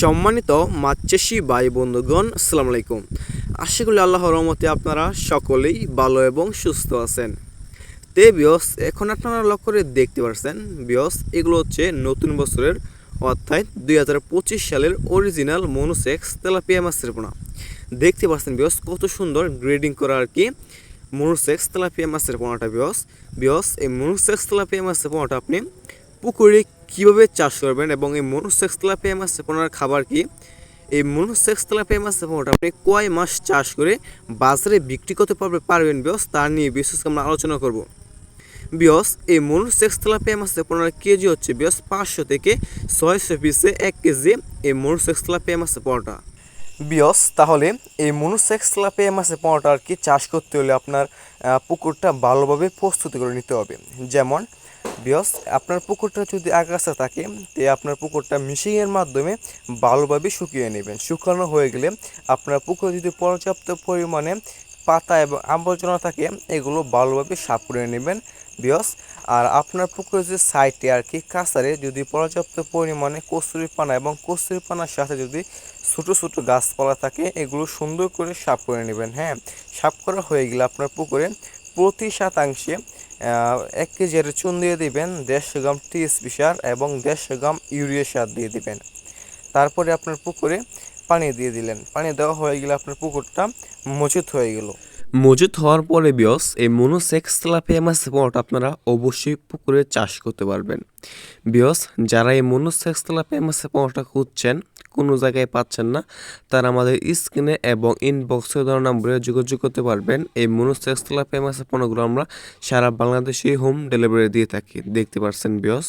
সম্মানিত মাছ চাষি ভাই বন্ধুগণ, আসসালামু আলাইকুম। আশা করি আল্লাহর রহমতে আপনারা সকলেই ভালো এবং সুস্থ আছেন। তে বিয়স এখন আপনারা লক্ষ্য করে দেখতে পারছেন বিয়স এগুলো হচ্ছে নতুন বছরের অর্থাৎ দুই হাজার পঁচিশ সালের অরিজিনাল মনোসেক্স তেলাপিয়া মাছের পোনা। দেখতে পাচ্ছেন বিয়স কত সুন্দর গ্রেডিং করা আর কি মনোসেক্স তেলাপিয়া মাছের পোনাটা বিয়স বিয়স এই মনোসেক্স তেলাপিয়া মাছের পোনাটা আপনি পুকুরে কীভাবে চাষ করবেন এবং এই মনোসেক্স তেলাপিয়া মাছের পোনার খাবার কি? এই মনোসেক্স তেলাপিয়া মাছের পোনাটা আপনি কয় মাস চাষ করে বাজারে বিক্রি করতে পারবে পারবেন বিয়স? তার নিয়ে বিশেষ আমরা আলোচনা করব। বিয়স, এই মনোসেক্স তেলাপিয়া মাছের পোনার কেজি হচ্ছে বিয়স পাঁচশো থেকে ছয়শো পিসে এক কেজি এই মনোসেক্স তেলাপিয়া মাছের পোনাটা বিয়স, তাহলে এই মনোসেক্স তেলাপিয়া মাছের পোনাটা আর কি চাষ করতে হলে আপনার পুকুরটা ভালোভাবে প্রস্তুতি করে নিতে হবে। যেমন বিয়স, আপনার পুকুরটা যদি আগাছা থাকে, তে আপনার পুকুরটা মিশিংয়ের মাধ্যমে ভালোভাবে শুকিয়ে নেবেন। শুকানো হয়ে গেলে আপনার পুকুরে যদি পর্যাপ্ত পরিমাণে পাতা এবং আবর্জনা থাকে, এগুলো ভালোভাবে সাফ করে নেবেন। বিয়স, আর আপনার পুকুরের যে সাইডে আর কি কাছারে যদি পর্যাপ্ত পরিমাণে কস্তুরি পানা এবং কস্তুরি পানার সাথে যদি ছোটো ছোটো গাছপালা থাকে, এগুলো সুন্দর করে সাফ করে নেবেন। হ্যাঁ সাফ করা হয়ে গেলে আপনার পুকুরে প্রতি শতাংশে এক কেজি এর চুন দিয়ে দিবেন দেড়শো গ্রাম টিএসপি সার এবং দেড়শো গ্রাম ইউরিয়া সার দিয়ে দিবেন। তারপরে আপনার পুকুরে পানি দিয়ে দিলেন। পানি দেওয়া হয়ে গেলে আপনার পুকুরটা মজুত হয়ে গেল। মজুত হওয়ার পরে বিয়স, এই মনোসেক্স তেলাপিয়া মাছের আপনারা অবশ্যই পুকুরে চাষ করতে পারবেন। বিয়স, যারা এই মনোসেক্স তেলাপিয়া মাছের খুঁজছেন, কোনো জায়গায় পাচ্ছেন না, তারা আমাদের স্ক্রিনে এবং ইনবক্সে দেওয়া নম্বরে যোগাযোগ করতে পারবেন। এই মনোসেক্স তেলাপিয়া মাছের পোনাগুলো আমরা সারা বাংলাদেশে হোম ডেলিভারি দিয়ে থাকি। দেখতে পাচ্ছেন বিয়স?